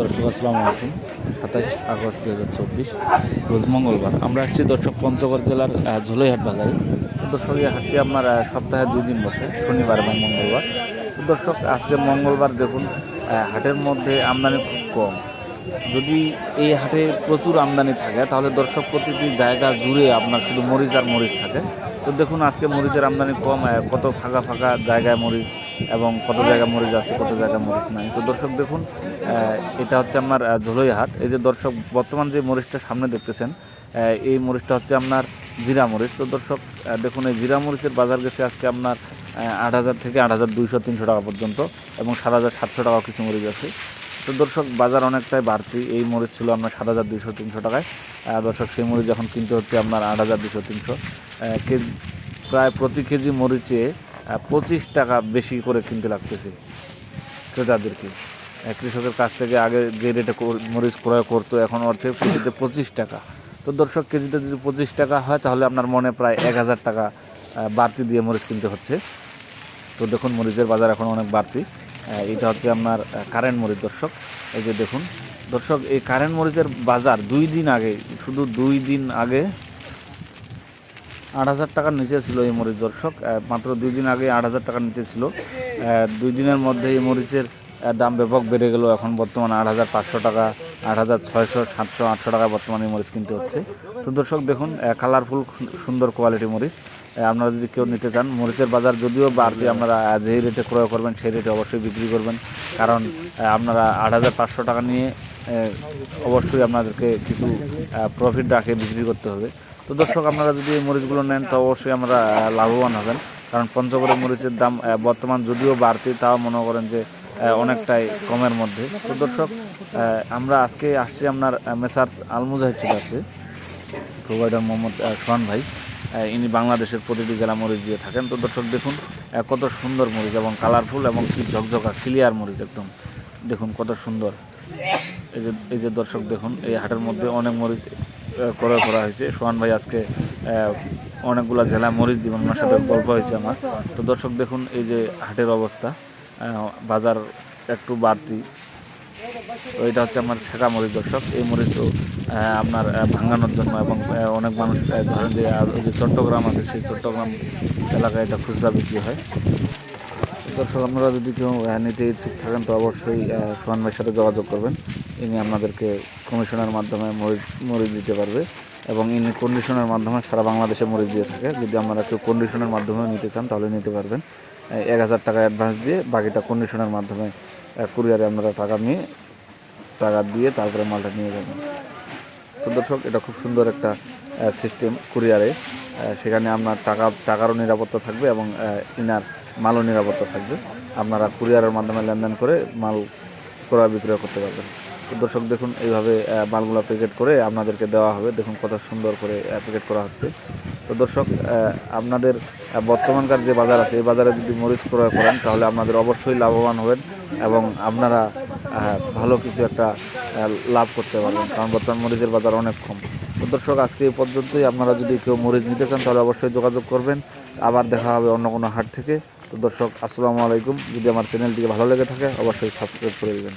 দর্শক, আসসালামু আলাইকুম। সাতাশ আগস্ট দু হাজার চব্বিশ, রোজ মঙ্গলবার। আমরা আসছি দর্শক, পঞ্চগড় জেলার ঝোলইহাট বাজারে। দর্শক, এই হাটটি আপনার সপ্তাহে দুই দিন বসে, শনিবার এবং মঙ্গলবার। দর্শক, আজকে মঙ্গলবার দেখুন হাটের মধ্যে আমদানি খুব কম। যদি এই হাটে প্রচুর আমদানি থাকে, তাহলে দর্শক, প্রতিটি জায়গা জুড়ে আপনার শুধু মরিচ আর মরিচ থাকে। তো দেখুন, আজকে মরিচের আমদানি কম কত ফাঁকা ফাঁকা জায়গায় মরিচ এবং কত জায়গায় মরিচ আছে কত জায়গায় মরিচ নাই। তো দর্শক দেখুন এটা হচ্ছে আমার আহ, ঝোলই হাট। এই যে দর্শক বর্তমান যে মরিচটা সামনে দেখতেছেন এই মরিচটা হচ্ছে আপনার জিরা মরিচ। তো দর্শক দেখুন এই জিরা মরিচের বাজার গেছে আজকে আপনার আট হাজার থেকে আট হাজার দুইশো তিনশো টাকা পর্যন্ত এবং সাত হাজার সাতশো টাকা কিছু মরিচ আছে। তো দর্শক বাজার অনেকটাই বাড়তি। এই মরিচ ছিল আপনার সাত হাজার দুইশো তিনশো টাকায়। দর্শক সেই মরিচ যখন কিনতে হচ্ছে আপনার আট হাজার দুশো তিনশো। প্রায় প্রতি কেজি মরিচে পঁচিশ টাকা বেশি করে কিনতে লাগতেছে ক্রেতাদেরকে। কৃষকের কাছ থেকে আগে যে রেটে মরিচ ক্রয় করতো, এখন অর্থে কেজিতে পঁচিশ টাকা। তো দর্শক, কেজিতে যদি পঁচিশ টাকা হয়, তাহলে আপনার মনে প্রায় এক হাজার টাকা বাড়তি দিয়ে মরিচ কিনতে হচ্ছে। তো দেখুন, মরিচের বাজার এখন অনেক বাড়তি। এটা হচ্ছে আপনার কারেন্ট মরিচ, দর্শক। এই যে দেখুন, দর্শক, এই কারেন্ট মরিচের বাজার দুই দিন আগে, শুধু দুই দিন আগে আট হাজার টাকার নিচে ছিল এই মরিচ দর্শক মাত্র দুই দিন আগে আট হাজার টাকার নিচে ছিল। দুই দিনের মধ্যে এই মরিচের দাম ব্যাপক বেড়ে গেল। এখন বর্তমানে আট হাজার পাঁচশো টাকা, আট হাজার ছয়শো, সাতশো, আটশো টাকা বর্তমানে এই মরিচ কিনতে হচ্ছে। তো দর্শক দেখুন কালারফুল সুন্দর কোয়ালিটি মরিচ। আপনারা যদি কেউ নিতে চান, মরিচের বাজার যদিও বাড়তি আপনারা যেই রেটে ক্রয় করবেন, সেই রেটে অবশ্যই বিক্রি করবেন। কারণ আপনারা আট হাজার পাঁচশো টাকা নিয়ে অবশ্যই আপনাদেরকে কিছু প্রফিট রাখে বিক্রি করতে হবে। তো দর্শক, আপনারা যদি এই মরিচগুলো নেন, তো অবশ্যই আমরা লাভবান হবেন। কারণ পঞ্চগড়ের মরিচের দাম বর্তমান যদিও বাড়তি, তাও মনে করেন যে অনেকটাই কমের মধ্যে। তো দর্শক আমরা আজকে আসছি আপনার মেসার্স আলমুজাহিদ ঠিক আছে প্রোভাইডার মোহাম্মদ সোহান ভাই ইনি বাংলাদেশের প্রতিটি জেলা মরিচ দিয়ে থাকেন। তো দর্শক, দেখুন কত সুন্দর মরিচ এবং কালারফুল এবং কি ঝকঝকা ক্লিয়ার মরিচ একদম। দেখুন, কত সুন্দর। এই যে এই যে দর্শক, দেখুন, এই হাটের মধ্যে অনেক মরিচ ক্রয় করা হয়েছে। সোহান ভাই আজকে অনেকগুলা জেলা মরিচ দিবেন ওনার সাথে গল্প হয়েছে আমার। তো দর্শক দেখুন এই যে হাটের অবস্থা বাজার একটু বাড়তি। তো এটা হচ্ছে আমার ছেঁকা মরিচ দর্শক। এই মরিচও আপনার ভাঙানোর জন্য এবং অনেক মানুষ ধরেন যে, আর ওই যে চট্টগ্রাম আছে, সেই চট্টগ্রাম এলাকায় এটা খুচরা বিক্রি হয়। দর্শক, আপনারা যদি কেউ নিতে ইচ্ছুক থাকেন, তো অবশ্যই সোহান ভাইয়ের সাথে যোগাযোগ করবেন। ইনি আপনাদেরকে কমিশনের মাধ্যমে মরিচ দিতে পারবে এবং ইনি কন্ডিশনের মাধ্যমে সারা বাংলাদেশে মরিচ দিয়ে থাকে। যদি আপনারা কেউ কন্ডিশনের মাধ্যমে নিতে চান, তাহলে নিতে পারবেন। এক হাজার টাকা অ্যাডভান্স দিয়ে বাকিটা কন্ডিশনের মাধ্যমে কুরিয়ারে আপনারা টাকা নিয়ে, টাকা দিয়ে তারপরে মালটা নিয়ে যাবেন। তো দর্শক, এটা খুব সুন্দর একটা সিস্টেম কুরিয়ারে সেখানে আপনার টাকা, টাকারও নিরাপত্তা থাকবে এবং ইনার মালও নিরাপত্তা থাকবে। আপনারা কুরিয়ারের মাধ্যমে লেনদেন করে মাল ক্রয় বিক্রয় করতে পারবেন। দর্শক, দেখুন, এইভাবে মালগুলো প্যাকেট করে আপনাদেরকে দেওয়া হবে। দেখুন, কত সুন্দর করে প্যাকেট করা হচ্ছে। তো দর্শক আপনাদের বর্তমানকার যে বাজার আছে, এই বাজারে যদি মরিচ ক্রয় করেন, তাহলে আপনাদের অবশ্যই লাভবান হবেন এবং আপনারা ভালো কিছু একটা লাভ করতে পারবেন। কারণ বর্তমান মরিচের বাজার অনেক কম। তো দর্শক, আজকে এই পর্যন্তই। আপনারা যদি কেউ মরিচ নিতে চান, তাহলে অবশ্যই যোগাযোগ করবেন। আবার দেখা হবে অন্য কোনো হাট থেকে। তো দর্শক আসসালামু আলাইকুম। যদি আমার চ্যানেলটিকে ভালো লেগে থাকে অবশ্যই সাবস্ক্রাইব করে দেবেন।